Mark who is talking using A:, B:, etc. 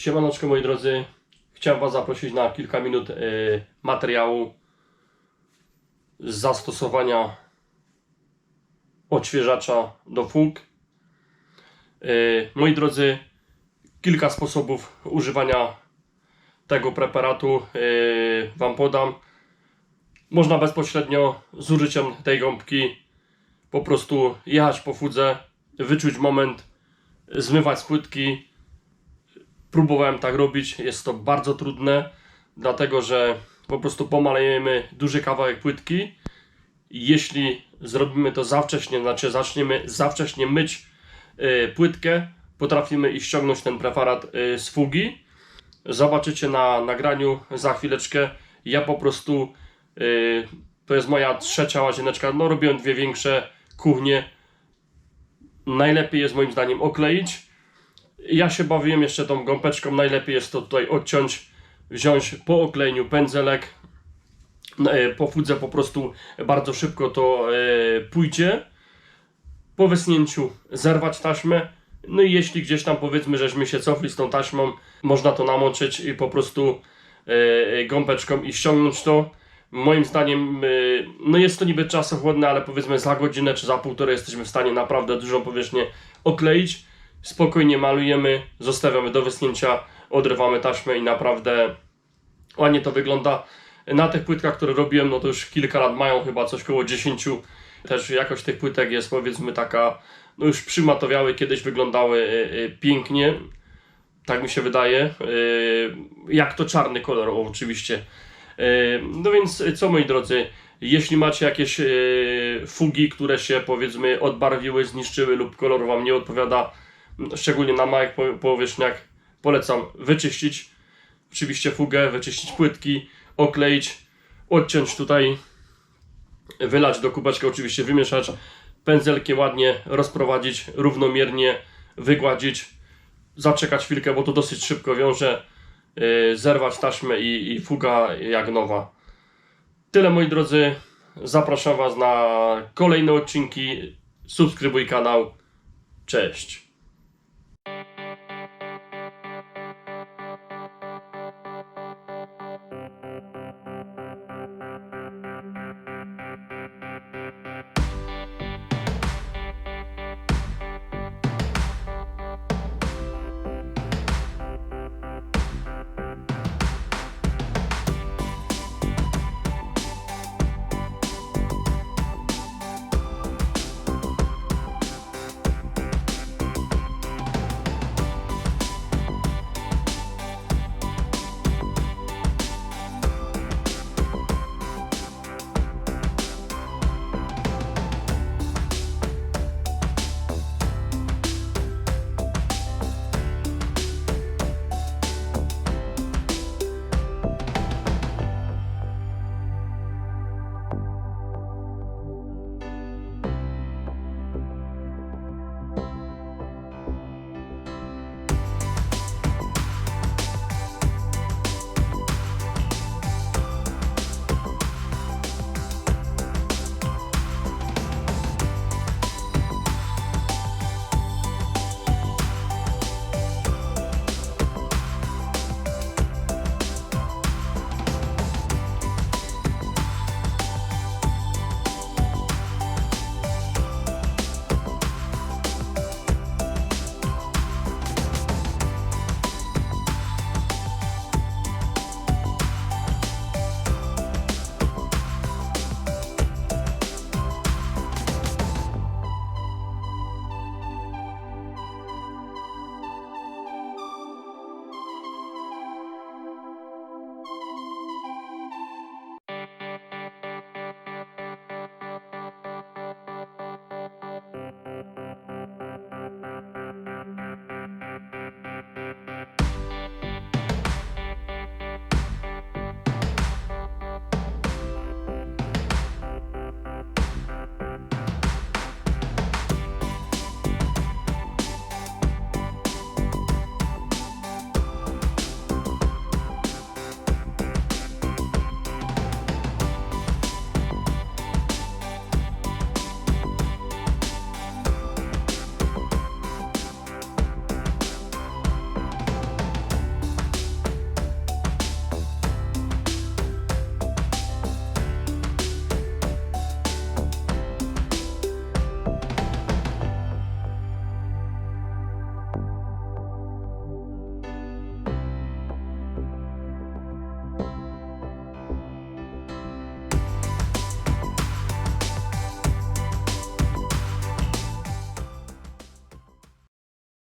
A: Siemanoczko moi drodzy, chciałem Was zaprosić na kilka minut y, materiału zastosowania odświeżacza do fug. Y, moi drodzy, kilka sposobów używania tego preparatu y, Wam podam. Można bezpośrednio z użyciem tej gąbki po prostu jechać po fudze, wyczuć moment, zmywać płytki, próbowałem tak robić, jest to bardzo trudne, dlatego że po prostu pomalejemy duży kawałek płytki. Jeśli zrobimy to za wcześnie, znaczy zaczniemy za wcześnie myć y, płytkę, potrafimy i ściągnąć ten preparat y, z fugi. Zobaczycie na nagraniu za chwileczkę. Ja po prostu, y, to jest moja trzecia łazieneczka, no robiłem dwie większe kuchnie. Najlepiej jest moim zdaniem okleić ja się bawiłem jeszcze tą gąbeczką. Najlepiej jest to tutaj odciąć, wziąć po oklejeniu pędzelek. e, Po fudze po prostu bardzo szybko to e, pójdzie. Po wysnięciu zerwać taśmę. No i jeśli gdzieś tam powiedzmy, żeśmy się cofli z tą taśmą, można to namoczyć i po prostu e, gąbeczką i ściągnąć to. Moim zdaniem, no jest to niby czasochłodne, ale powiedzmy za godzinę czy za półtorej jesteśmy w stanie naprawdę dużą powierzchnię okleić spokojnie malujemy, zostawiamy do wysnięcia, odrywamy taśmę i naprawdę ładnie to wygląda. Na tych płytkach, które robiłem, no to już kilka lat mają, chyba coś koło 10. Też jakość tych płytek jest powiedzmy taka, no już przymatowiały, kiedyś wyglądały y, y, pięknie, tak mi się wydaje. Y, jak to czarny kolor, oczywiście. No więc co moi drodzy, jeśli macie jakieś fugi, które się powiedzmy odbarwiły, zniszczyły lub kolor Wam nie odpowiada, szczególnie na małych po- powierzchniach, polecam wyczyścić oczywiście fugę, wyczyścić płytki, okleić, odciąć tutaj, wylać do kubeczka, oczywiście wymieszać, pędzelkiem ładnie rozprowadzić, równomiernie wygładzić, zaczekać chwilkę, bo to dosyć szybko wiąże, yy, zerwać taśmę i, i fuga jak nowa. Tyle moi drodzy, zapraszam Was na kolejne odcinki, subskrybuj kanał, cześć.